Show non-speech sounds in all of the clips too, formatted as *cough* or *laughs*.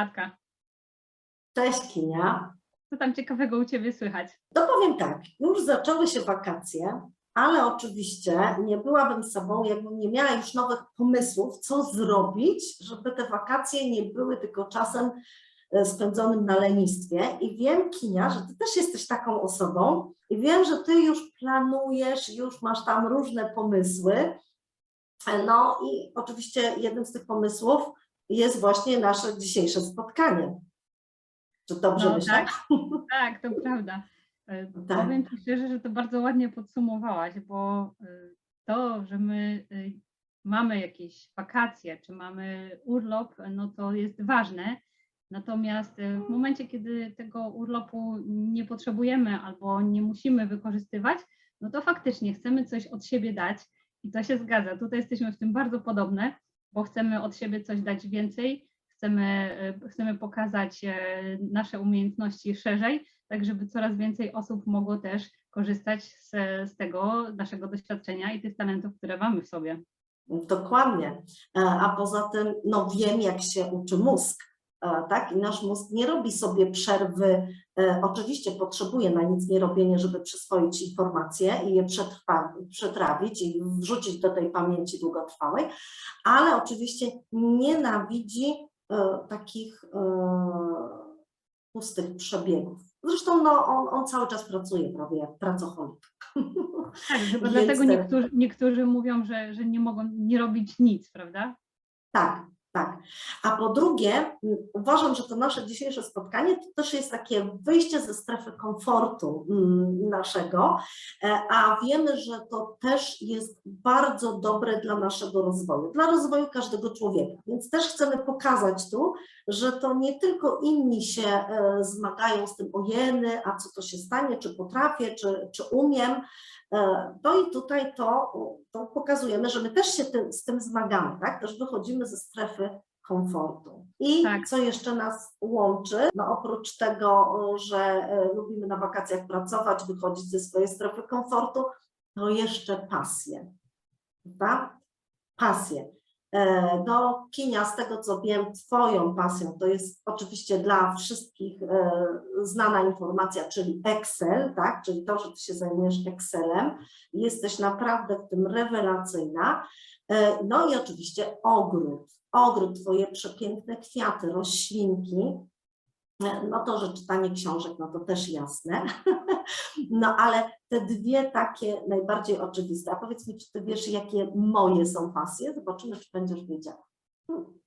Beatka, Cześć Kinia. co tam ciekawego u Ciebie słychać? To powiem tak, już zaczęły się wakacje, ale oczywiście nie byłabym sobą, jakbym nie miała już nowych pomysłów, co zrobić, żeby te wakacje nie były tylko czasem e, spędzonym na lenistwie. I wiem, Kinia, że Ty też jesteś taką osobą i wiem, że Ty już planujesz, już masz tam różne pomysły. E, No i oczywiście jednym z tych pomysłów jest właśnie nasze dzisiejsze spotkanie. Czy dobrze No, myślę? tak, tak, to prawda. E, Tak. Powiem Ci szczerze, że to bardzo ładnie podsumowałaś, bo e, to, że my e, mamy jakieś wakacje, czy mamy urlop, no to jest ważne. Natomiast w momencie, kiedy tego urlopu nie potrzebujemy albo nie musimy wykorzystywać, no to faktycznie chcemy coś od siebie dać i to się zgadza. Tutaj jesteśmy w tym bardzo podobne, bo chcemy od siebie coś dać więcej, chcemy, e, chcemy pokazać e, nasze umiejętności szerzej, tak żeby coraz więcej osób mogło też korzystać z, z tego naszego doświadczenia i tych talentów, które mamy w sobie. Dokładnie. E, A poza tym, no wiem, jak się uczy mózg, tak? I nasz mózg nie robi sobie przerwy. e, Oczywiście potrzebuje na nic nie robienie, żeby przyswoić informacje i je przetrwa, przetrawić i wrzucić do tej pamięci długotrwałej, ale oczywiście nienawidzi e, takich e, pustych przebiegów. Zresztą no, on, on cały czas pracuje prawie jak pracocholik. Tak, chyba *laughs* dlatego te- niektórzy, niektórzy mówią, że, że nie mogą nie robić nic, prawda? Tak, tak. A po drugie, uważam, że to nasze dzisiejsze spotkanie to też jest takie wyjście ze strefy komfortu naszego, e, a wiemy, że to też jest bardzo dobre dla naszego rozwoju, dla rozwoju każdego człowieka. Więc też chcemy pokazać tu, że to nie tylko inni się e, zmagają z tym ojeny, a co to się stanie, czy potrafię, czy, czy umiem. E, No i tutaj to, to pokazujemy, że my też się tym, z tym zmagamy, tak? Też wychodzimy ze strefy komfortu. I Tak. co jeszcze nas łączy? No oprócz tego, że e, lubimy na wakacjach pracować, wychodzić ze swojej strefy komfortu, to jeszcze pasje. Prawda? Pasje. No, Kinia, z tego co wiem, Twoją pasją to jest oczywiście dla wszystkich e, znana informacja, czyli Excel, tak? Czyli to, że Ty się zajmujesz Excelem. Jesteś naprawdę w tym rewelacyjna. E, No i oczywiście ogród. Ogród, Twoje przepiękne kwiaty, roślinki. E, No to, że czytanie książek, no to też jasne. *laughs* No ale te dwie takie najbardziej oczywiste. A powiedz mi, czy Ty wiesz, jakie moje są pasje? Zobaczymy, czy będziesz wiedziała. Hmm.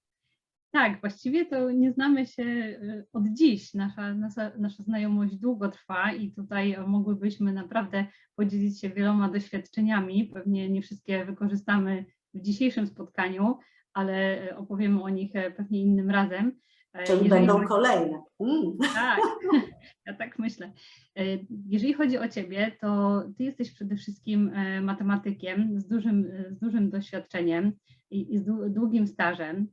Tak, właściwie to nie znamy się y, od dziś. Nasza, nasza, nasza znajomość długo trwa i tutaj mogłybyśmy naprawdę podzielić się wieloma doświadczeniami. Pewnie nie wszystkie wykorzystamy w dzisiejszym spotkaniu, ale y, opowiemy o nich e, pewnie innym razem. E, Czyli będą chodzi- kolejne. Mm. Tak, *laughs* ja tak myślę. E, Jeżeli chodzi o Ciebie, to Ty jesteś przede wszystkim e, matematykiem z dużym, z dużym doświadczeniem i, i z dłu- długim stażem.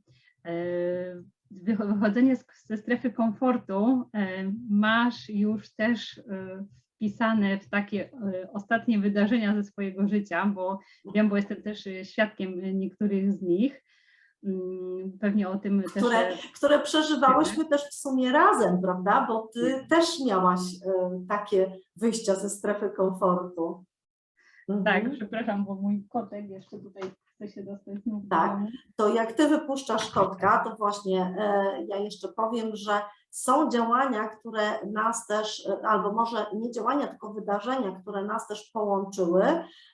Wycho- Wychodzenie z- ze strefy komfortu masz już też wpisane w takie ostatnie wydarzenia ze swojego życia, bo wiem, bo jestem też świadkiem niektórych z nich. Mm, Pewnie o tym też. które, które przeżywałyśmy też w sumie razem, prawda? Bo ty też miałaś e, takie wyjścia ze strefy komfortu. Tak, Mhm. przepraszam, bo mój kotek jeszcze tutaj chce się dostać Tak. To jak ty wypuszczasz kotka, to właśnie e, ja jeszcze powiem, że są działania, które nas też, e, albo może nie działania, tylko wydarzenia, które nas też połączyły,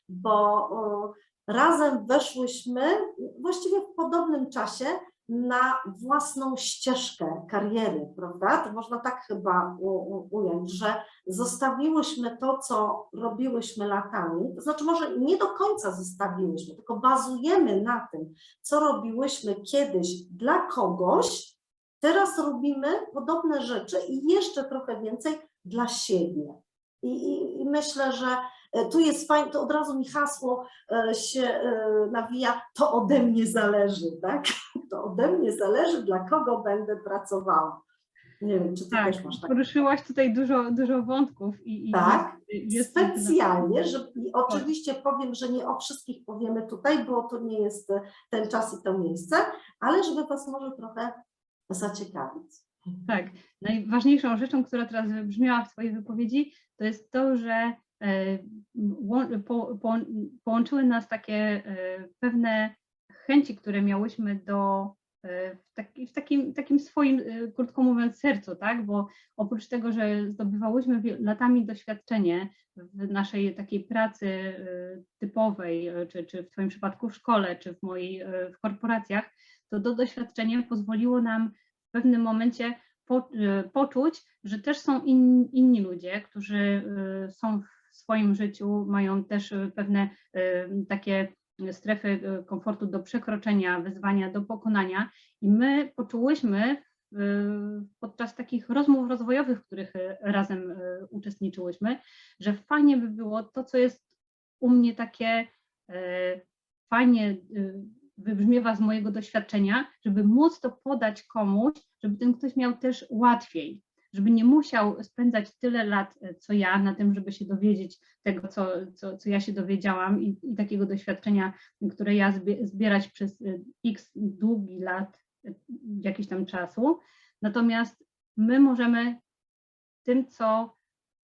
bo e, razem weszłyśmy właściwie w podobnym czasie na własną ścieżkę kariery, prawda? To można tak chyba u, u, ująć, że zostawiłyśmy to, co robiłyśmy latami, to znaczy może nie do końca zostawiłyśmy, tylko bazujemy na tym, co robiłyśmy kiedyś dla kogoś, teraz robimy podobne rzeczy i jeszcze trochę więcej dla siebie. I, i, i myślę, że tu jest fajne, to od razu mi hasło e, się e, nawija, to ode mnie zależy, tak? *laughs* To ode mnie zależy, dla kogo będę pracowała. Nie wiem, czy ty Tak, też masz tak. poruszyłaś tutaj dużo, dużo wątków i, i Tak, jest, jest Specjalnie, że i oczywiście powiem, że nie o wszystkich powiemy tutaj, bo to nie jest e, ten czas i to miejsce, ale żeby Was może trochę zaciekawić. Tak, najważniejszą rzeczą, która teraz wybrzmiała w Twojej wypowiedzi, to jest to, że e, połączyły nas takie e, pewne chęci, które miałyśmy do e, w, taki, w takim, takim swoim, e, krótko mówiąc, sercu, tak? Bo oprócz tego, że zdobywałyśmy latami doświadczenie w naszej takiej pracy e, typowej, e, czy, czy w Twoim przypadku w szkole, czy w mojej e, w korporacjach, to to doświadczenie pozwoliło nam w pewnym momencie po, poczuć, że też są in, inni ludzie, którzy są w swoim życiu, mają też y, pewne y, takie strefy y, komfortu do przekroczenia, wyzwania do pokonania. I my poczułyśmy podczas takich rozmów rozwojowych, w których razem uczestniczyłyśmy, że fajnie by było to, co jest u mnie takie fajnie wybrzmiewa z mojego doświadczenia, żeby móc to podać komuś, żeby ten ktoś miał też łatwiej, żeby nie musiał spędzać tyle lat, e, co ja, na tym, żeby się dowiedzieć tego, co, co, co ja się dowiedziałam i, i takiego doświadczenia, które ja zbie, zbierać przez e, x długi lat, e, jakiś tam czasu. Natomiast my możemy tym, co,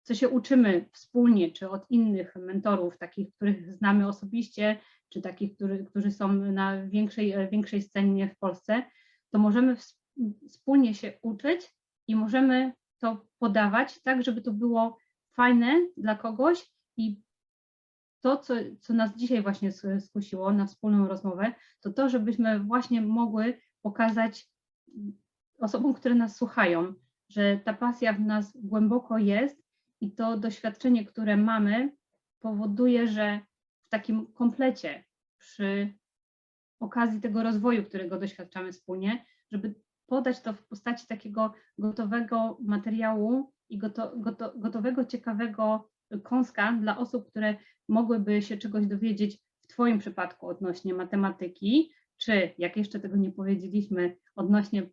co się uczymy wspólnie, czy od innych mentorów, takich, których znamy osobiście, czy takich, który, którzy są na większej, większej scenie w Polsce, to możemy ws- wspólnie się uczyć i możemy to podawać tak, żeby to było fajne dla kogoś. I to, co, co nas dzisiaj właśnie skusiło na wspólną rozmowę, to to, żebyśmy właśnie mogły pokazać osobom, które nas słuchają, że ta pasja w nas głęboko jest i to doświadczenie, które mamy, powoduje, że w takim komplecie przy okazji tego rozwoju, którego doświadczamy wspólnie, żeby podać to w postaci takiego gotowego materiału i goto, goto, gotowego, ciekawego kąska dla osób, które mogłyby się czegoś dowiedzieć w Twoim przypadku odnośnie matematyki, czy jak jeszcze tego nie powiedzieliśmy, odnośnie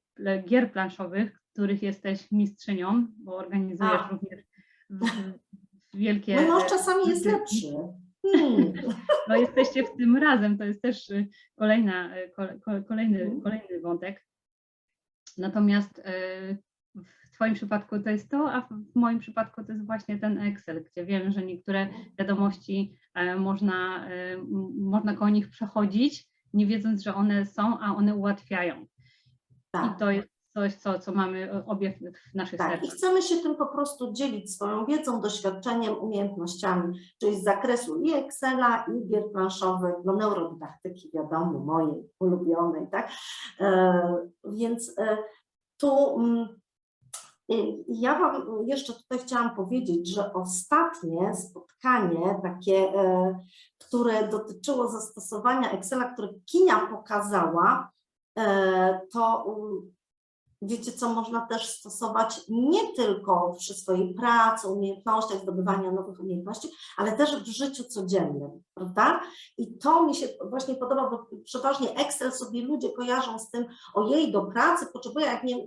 gier planszowych, których jesteś mistrzynią, bo organizujesz A. również w, w wielkie. Mój mąż e, czasami jest lepszy. Hmm. *laughs* No jesteście w tym razem, to jest też y, kolejna, y, kole- kole- kolejny, Mhm. kolejny wątek. Natomiast y, w Twoim przypadku to jest to, a w moim przypadku to jest właśnie ten Excel, gdzie wiem, że niektóre wiadomości e, można, m- można koło nich przechodzić, nie wiedząc, że one są, a one ułatwiają. Tak. I to jest coś, co, co mamy e, obie w naszych Tak, i sercach. chcemy się tym po prostu dzielić swoją wiedzą, doświadczeniem, umiejętnościami, czyli z zakresu i Excela, i gier planszowych, no neurodydaktyki, wiadomo, mojej ulubionej, tak? E, więc e, tu mm, i ja Wam jeszcze tutaj chciałam powiedzieć, że ostatnie spotkanie, takie, e, które dotyczyło zastosowania Excela, które Kinia pokazała, e, to um, wiecie co, można też stosować nie tylko przy swojej pracy, umiejętnościach, zdobywania nowych umiejętności, ale też w życiu codziennym, prawda? I to mi się właśnie podoba, bo przeważnie Excel sobie ludzie kojarzą z tym, ojej, do pracy potrzebuję, jak nie,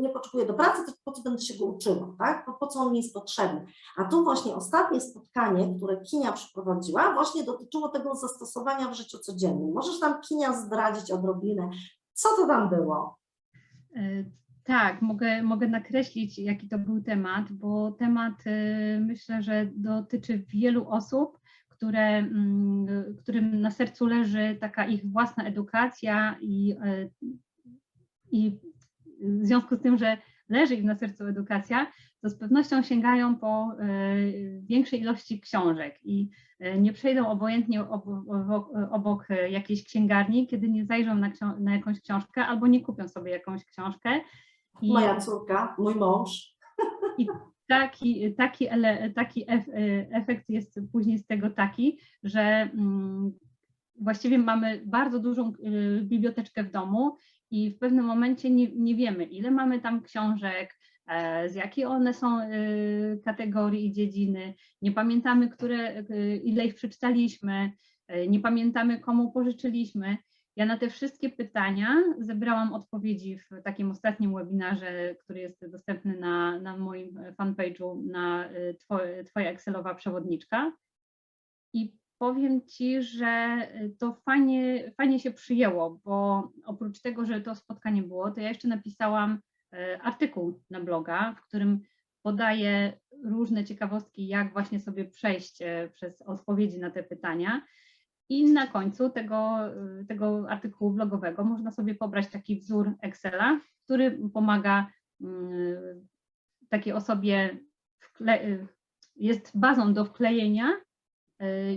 nie potrzebuję do pracy, to po co będę się go uczyła, tak? Po, po co on mi jest potrzebny? A tu właśnie ostatnie spotkanie, które Kinia przeprowadziła, właśnie dotyczyło tego zastosowania w życiu codziennym. Możesz nam Kinia zdradzić odrobinę, co to tam było? E, Tak, mogę, mogę nakreślić, jaki to był temat, bo temat e, myślę, że dotyczy wielu osób, które, mm, którym na sercu leży taka ich własna edukacja i, e, i w związku z tym, że leży im na sercu edukacja, to z pewnością sięgają po e, większej ilości książek i e, nie przejdą obojętnie ob- obok, obok e, jakiejś księgarni, kiedy nie zajrzą na, na jakąś książkę albo nie kupią sobie jakąś książkę. I Moja córka, mój mąż. *laughs* taki, taki, ele, taki ef, efekt jest później z tego taki, że mm, właściwie mamy bardzo dużą biblioteczkę w domu i w pewnym momencie nie, nie wiemy, ile mamy tam książek, z jakiej one są y, kategorii i dziedziny, nie pamiętamy, które, y, ile ich przeczytaliśmy, e, nie pamiętamy, komu pożyczyliśmy. Ja na te wszystkie pytania zebrałam odpowiedzi w takim ostatnim webinarze, który jest dostępny na, na moim fanpage'u na Twoja Excelowa przewodniczka. I powiem Ci, że to fajnie, fajnie się przyjęło, bo oprócz tego, że to spotkanie było, to ja jeszcze napisałam e, artykuł na bloga, w którym podaję różne ciekawostki, jak właśnie sobie przejść e, przez odpowiedzi na te pytania. I na końcu tego, y, tego artykułu blogowego można sobie pobrać taki wzór Excela, który pomaga mm, takiej osobie, jest bazą do wklejenia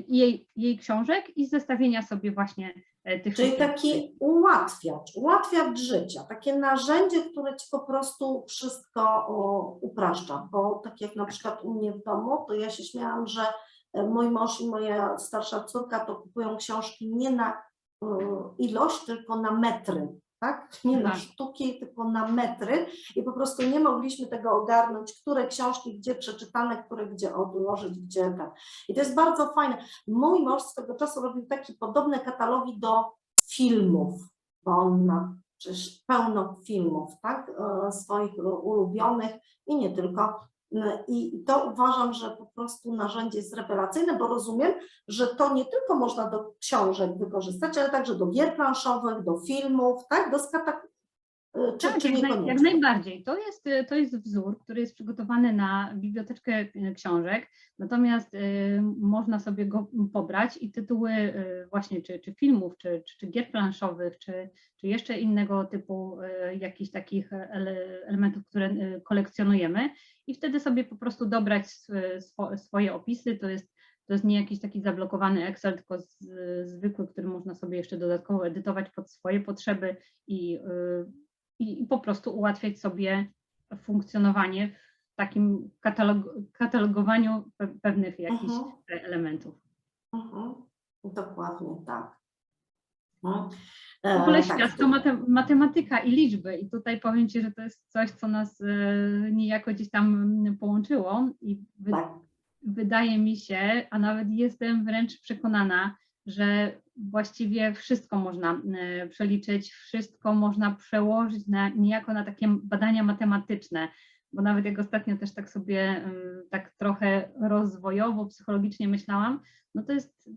jej, jej książek i zestawienia sobie właśnie e, tych Czyli wszystkich- taki ułatwiacz, ułatwiacz życia, takie narzędzie, które ci po prostu wszystko o, upraszcza, bo tak jak na przykład u mnie w domu, to ja się śmiałam, że e, mój mąż i moja starsza córka to kupują książki nie na y, ilość, tylko na metry, tak? Nie na Tak. sztuki, tylko na metry i po prostu nie mogliśmy tego ogarnąć, które książki gdzie przeczytane, które gdzie odłożyć, gdzie tak. I to jest bardzo fajne. Mój mąż swego czasu robił takie podobne katalogi do filmów, bo on ma przecież pełno filmów, tak, e, swoich ulubionych i nie tylko. E, I to uważam, że po prostu narzędzie jest rewelacyjne, bo rozumiem, że to nie tylko można do książek wykorzystać, ale także do gier planszowych, do filmów, tak, do skatak... e, Czy, Tak, czy jak, naj, jak najbardziej. To jest, y, to jest wzór, który jest przygotowany na biblioteczkę y, książek, natomiast y, można sobie go pobrać i tytuły y, właśnie czy, czy filmów, czy, czy, czy gier planszowych, czy, czy jeszcze innego typu y, jakichś takich ele, elementów, które y, kolekcjonujemy i wtedy sobie po prostu dobrać sw- swo, swoje opisy. To jest to jest nie jakiś taki zablokowany Excel, tylko z, zwykły, który można sobie jeszcze dodatkowo edytować pod swoje potrzeby i, y, i, i po prostu ułatwiać sobie funkcjonowanie w takim katalog, katalogowaniu pe, pewnych jakichś Mhm. elementów. Mhm. Dokładnie tak. Mhm. W ogóle E, tak, świat to mate, matematyka i liczby i tutaj powiem Ci, że to jest coś, co nas e, niejako gdzieś tam mm, połączyło i wy, tak. wydaje mi się, a nawet jestem wręcz przekonana, że właściwie wszystko można e, przeliczyć, wszystko można przełożyć na, niejako na takie badania matematyczne, bo nawet jak ostatnio też tak sobie em, tak trochę rozwojowo, psychologicznie myślałam, no to jest,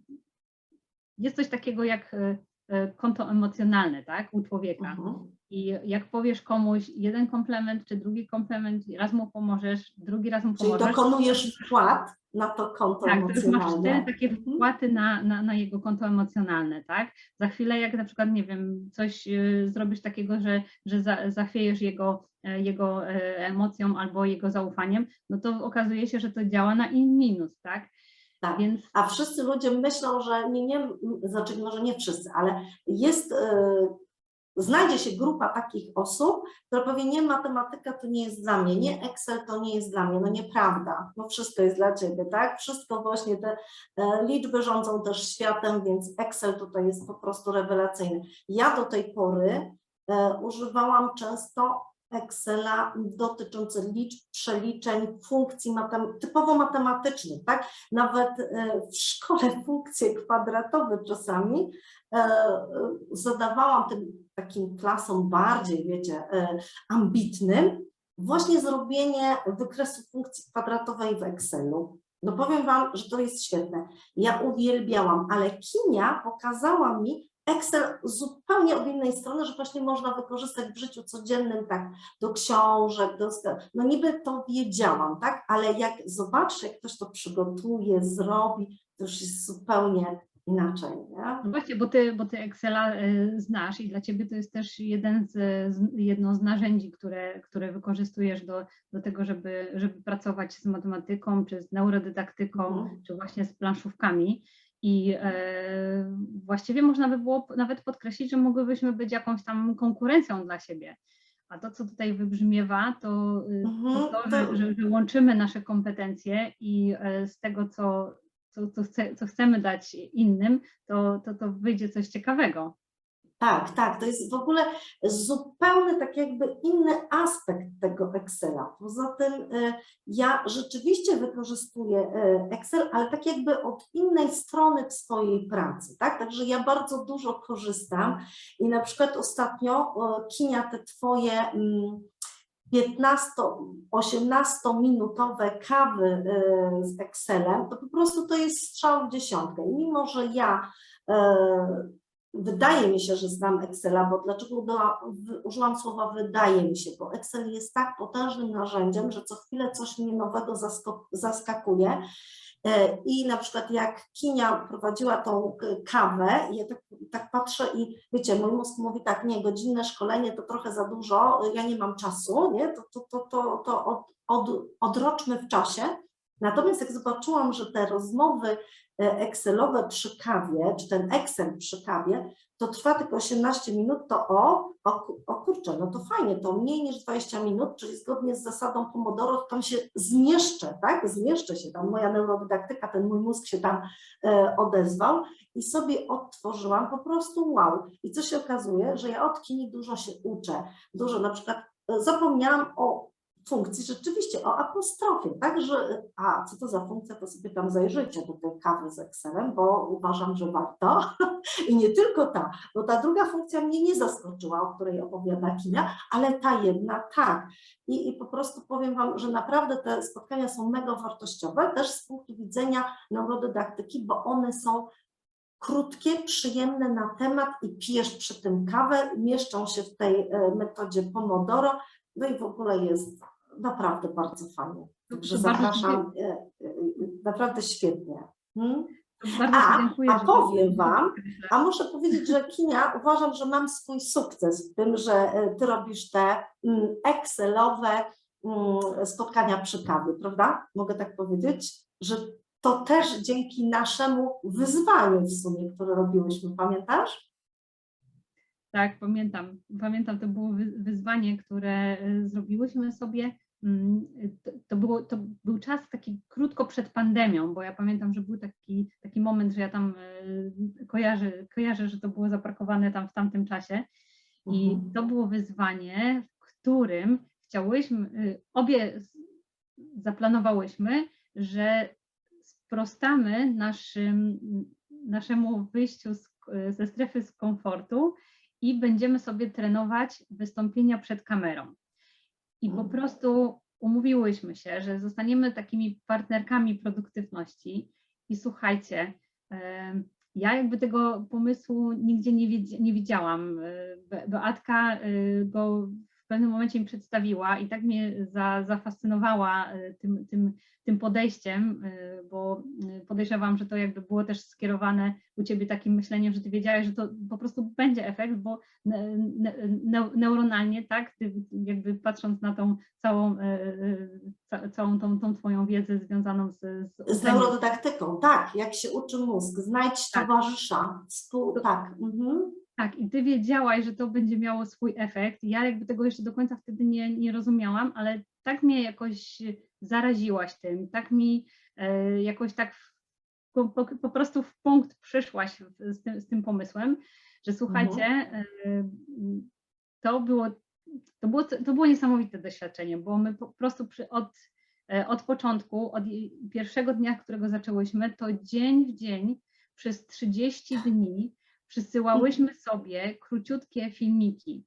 jest coś takiego jak e, konto emocjonalne, tak, u człowieka. Mhm. I jak powiesz komuś jeden komplement czy drugi komplement, raz mu pomożesz, drugi raz mu Czyli pomożesz. dokonujesz wkład na to konto Tak, to już masz emocjonalne. cztery takie Mhm. wpłaty na, na, na jego konto emocjonalne, tak? Za chwilę, jak na przykład, nie wiem, coś y, zrobisz takiego, że, że za, zachwiejesz jego, e, jego e, emocją albo jego zaufaniem, no to okazuje się, że to działa na in minus, tak? Tak. Więc A wszyscy ludzie myślą, że nie, nie, znaczy może nie wszyscy, ale jest, e, znajdzie się grupa takich osób, która powie, nie matematyka to nie jest dla mnie, nie Excel to nie jest dla mnie, no nieprawda, no wszystko jest dla Ciebie, tak? Wszystko właśnie te e, liczby rządzą też światem, więc Excel tutaj jest po prostu rewelacyjny. Ja do tej pory e, używałam często Excela dotyczących liczb, przeliczeń, funkcji matem, typowo matematycznych, tak? Nawet e, w szkole *laughs* funkcje kwadratowe czasami e, e, zadawałam tym takim klasom bardziej, wiecie, ambitnym, właśnie zrobienie wykresu funkcji kwadratowej w Excelu. No powiem Wam, że to jest świetne. Ja uwielbiałam, ale Kinia pokazała mi Excel zupełnie od innej strony, że właśnie można wykorzystać w życiu codziennym, tak, do książek, do, no niby to wiedziałam, tak, ale jak zobaczę, jak ktoś to przygotuje, zrobi, to już jest zupełnie inaczej, nie? No właśnie, bo ty, bo ty Excela y, znasz i dla ciebie to jest też jeden z, z, jedno z narzędzi, które, które wykorzystujesz do, do tego, żeby, żeby pracować z matematyką, czy z neurodydaktyką, Mhm. czy właśnie z planszówkami. I e, właściwie można by było nawet podkreślić, że mogłybyśmy być jakąś tam konkurencją dla siebie. A to, co tutaj wybrzmiewa, to, y, Mhm, to, to to- że, że, że łączymy nasze kompetencje i e, z tego, co, co, co, chce, co chcemy dać innym, to, to, to wyjdzie coś ciekawego. Tak, tak, to jest w ogóle zupełnie tak jakby inny aspekt tego Excela. Poza tym e, ja rzeczywiście wykorzystuję e, Excel, ale tak jakby od innej strony w swojej pracy, tak? Także ja bardzo dużo korzystam i na przykład ostatnio e, Kinia te twoje mm, 15-18 minutowe kawy z Excelem, to po prostu to jest strzał w dziesiątkę. Mimo, że ja wydaje mi się, że znam Excela, bo dlaczego w- użyłam słowa wydaje mi się, bo Excel jest tak potężnym narzędziem, że co chwilę coś mnie nowego zaskakuje. E, I na przykład jak Kinia prowadziła tą e, kawę, ja tak, tak patrzę i wiecie, mój mózg mówi tak, nie, godzinne szkolenie to trochę za dużo, ja nie mam czasu, nie, to, to, to, to, to od, od, odroczmy w czasie. Natomiast jak zobaczyłam, że te rozmowy e, Excelowe przy kawie, czy ten Excel przy kawie, to trwa tylko 18 minut, to o, o, o kurczę, no to fajnie, to mniej niż 20 minut, czyli zgodnie z zasadą Pomodoro, tam się zmieszczę, tak? Zmieszczę się tam, moja neurodydaktyka, ten mój mózg się tam e, odezwał i sobie odtworzyłam po prostu wow. I co się okazuje, że ja od kini dużo się uczę, dużo na przykład e, zapomniałam o funkcji rzeczywiście, o apostrofie, tak, że a co to za funkcja, to sobie tam zajrzyjcie do tej kawy z Excelem, bo uważam, że warto. *laughs* I nie tylko ta, bo ta druga funkcja mnie nie zaskoczyła, o której opowiada Kinia, ale ta jedna tak. I, I po prostu powiem Wam, że naprawdę te spotkania są mega wartościowe, też z punktu widzenia neurodydaktyki, bo one są krótkie, przyjemne na temat i pijesz przy tym kawę, mieszczą się w tej e, metodzie Pomodoro, no i w ogóle jest naprawdę bardzo fajnie. Bardzo zapraszam, e, e, naprawdę świetnie. Hmm? A, dziękuję. a powiem wam, A muszę powiedzieć, że Kinia, uważam, że mam swój sukces w tym, że e, ty robisz te mm, Excelowe mm, spotkania przy kawie, prawda? Mogę tak powiedzieć, że to też dzięki naszemu wyzwaniu w sumie, które robiłyśmy, pamiętasz? Tak, pamiętam. Pamiętam, to było wy- wyzwanie, które y, zrobiłyśmy sobie. Mm, To, to, było, to był czas taki krótko przed pandemią, bo ja pamiętam, że był taki, taki moment, że ja tam y, kojarzę, kojarzę, że to było zaparkowane tam w tamtym czasie. I Mhm. to było wyzwanie, w którym chciałyśmy, y, obie zaplanowałyśmy, że sprostamy naszym, naszemu wyjściu z, ze strefy z komfortu i będziemy sobie trenować wystąpienia przed kamerą. I po Mhm. prostu umówiłyśmy się, że zostaniemy takimi partnerkami produktywności. I słuchajcie, ja jakby tego pomysłu nigdzie nie, widziałam. E, Be- Beatka e, go w pewnym momencie mi przedstawiła i tak mnie za, zafascynowała e, tym, tym, tym podejściem, e, bo e, podejrzewam, że to jakby było też skierowane u Ciebie takim myśleniem, że Ty wiedziałeś, że to po prostu będzie efekt, bo ne, ne, neu- neuronalnie, tak, Ty jakby patrząc na tą całą, ca, całą tą, tą Twoją wiedzę związaną z, z Z neurodydaktyką, tak, jak się uczy mózg, znajdź Tak. towarzysza, współ, To- tak. Mhm. Tak, i ty wiedziałaś, że to będzie miało swój efekt. Ja jakby tego jeszcze do końca wtedy nie, nie rozumiałam, ale tak mnie jakoś zaraziłaś tym, tak mi e, jakoś tak w, po, po, prostu w punkt przyszłaś z tym, z tym pomysłem, że słuchajcie, e, to było, to było, to było niesamowite doświadczenie, bo my po prostu przy, od, e, od początku, od pierwszego dnia, którego zaczęłyśmy, to dzień w dzień przez 30 dni przysyłałyśmy sobie króciutkie filmiki.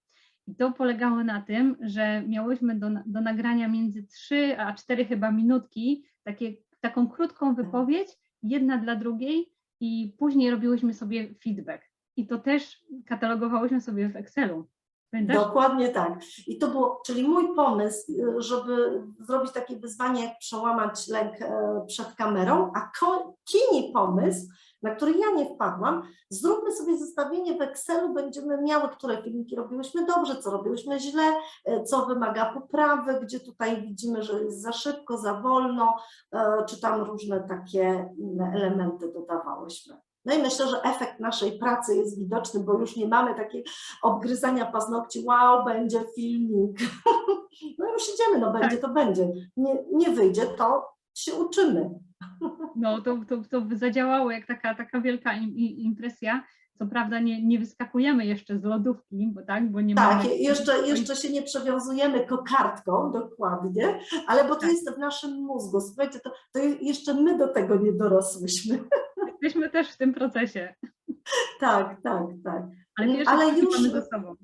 I to polegało na tym, że miałyśmy do, do nagrania między 3 a 4 chyba minutki takie, taką krótką wypowiedź, jedna dla drugiej, i później robiłyśmy sobie feedback. I to też katalogowałyśmy sobie w Excelu. Pamiętasz? Dokładnie tak. I to było, czyli mój pomysł, y, żeby zrobić takie wyzwanie, jak przełamać lęk e, przed kamerą, a Kini pomysł, na który ja nie wpadłam, zróbmy sobie zestawienie w Excelu, będziemy miały, które filmiki robiłyśmy dobrze, co robiłyśmy źle, e, co wymaga poprawy, gdzie tutaj widzimy, że jest za szybko, za wolno, e, czy tam różne takie inne elementy dodawałyśmy. No i myślę, że efekt naszej pracy jest widoczny, bo już nie mamy takiej obgryzania paznokci, wow, będzie filmik. *laughs* No już idziemy, no będzie, to będzie. Nie, nie wyjdzie, to się uczymy. No to, to, to zadziałało jak taka, taka wielka im, im- impresja. Co prawda nie, nie wyskakujemy jeszcze z lodówki, bo tak, bo nie Tak, mamy... jeszcze, jeszcze się nie przewiązujemy kokardką, dokładnie, ale bo to Tak. jest w naszym mózgu. Słuchajcie, to, to jeszcze my do tego nie dorosłyśmy. *laughs* Jesteśmy też w tym procesie, Tak, tak, tak. ale Ale już- mamy za sobą.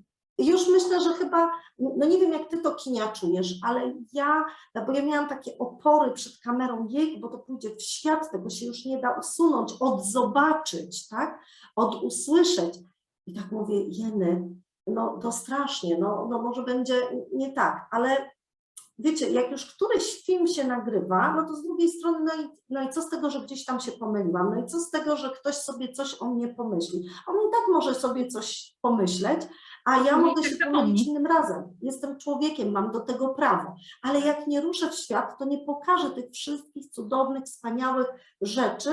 Już myślę, że chyba, no nie wiem jak ty to kinia czujesz, ale ja, bo ja miałam takie opory przed kamerą, jej, bo to pójdzie w świat, tego się już nie da usunąć, odzobaczyć, tak, odusłyszeć. I tak mówię, jeny, no to strasznie, no, no może będzie nie tak, ale wiecie, jak już któryś film się nagrywa, no to z drugiej strony, no i, no i co z tego, że gdzieś tam się pomyliłam, no i co z tego, że ktoś sobie coś o mnie pomyśli. On i tak może sobie coś pomyśleć, a ja i mogę się pomylić innym razem. Jestem człowiekiem, mam do tego prawo, ale jak nie ruszę w świat, to nie pokażę tych wszystkich cudownych, wspaniałych rzeczy,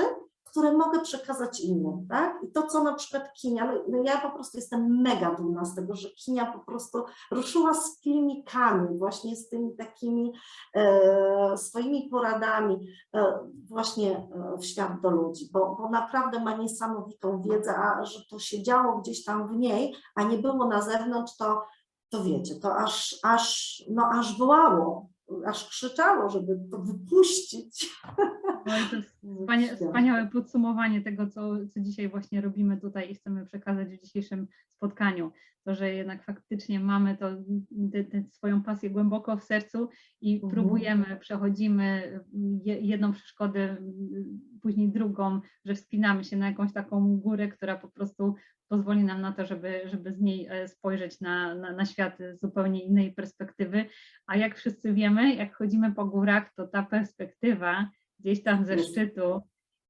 które mogę przekazać innym, tak? I to, co na przykład Kinia, no, no ja po prostu jestem mega dumna z tego, że Kinia po prostu ruszyła z filmikami, właśnie z tymi takimi e, swoimi poradami e, właśnie e, w świat do ludzi, bo, bo naprawdę ma niesamowitą wiedzę, a że to się działo gdzieś tam w niej, a nie było na zewnątrz, to, to wiecie, to aż, aż, no aż wołało, aż krzyczało, żeby to wypuścić. No i to *laughs* wspania- wspaniałe podsumowanie tego, co, co dzisiaj właśnie robimy tutaj i chcemy przekazać w dzisiejszym spotkaniu. To, że jednak faktycznie mamy to, tę- tę swoją pasję głęboko w sercu i Mhm. próbujemy, przechodzimy je- jedną przeszkodę, mm, później drugą, że wspinamy się na jakąś taką górę, która po prostu pozwoli nam na to, żeby, żeby z niej e, spojrzeć na, na, na świat z zupełnie innej perspektywy. A jak wszyscy wiemy, jak chodzimy po górach, to ta perspektywa gdzieś tam ze szczytu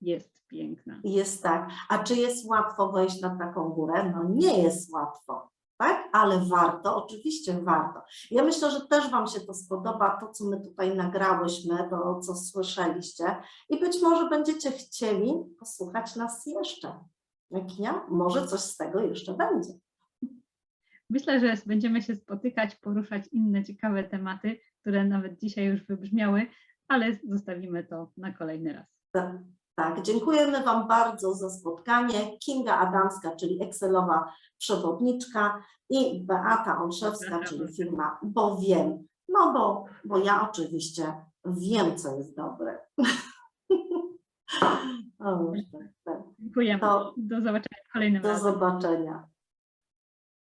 jest piękna. Jest tak. A czy jest łatwo wejść na taką górę? No nie jest łatwo, tak? Ale warto, oczywiście warto. Ja myślę, że też Wam się to spodoba, to co my tutaj nagrałyśmy, to co słyszeliście i być może będziecie chcieli posłuchać nas jeszcze. Jak ja, może coś z tego jeszcze będzie. Myślę, że będziemy się spotykać, poruszać inne ciekawe tematy, które nawet dzisiaj już wybrzmiały, ale zostawimy to na kolejny raz. Tak, Tak, dziękujemy Wam bardzo za spotkanie. Kinga Adamska, czyli Excelowa przewodniczka i Beata Olszewska, czyli firma Bo Wiem. No bo, bo ja oczywiście wiem, co jest dobre. *laughs* O, tak, tak. Dziękujemy. To- Do zobaczenia kolejnym Do razem. zobaczenia.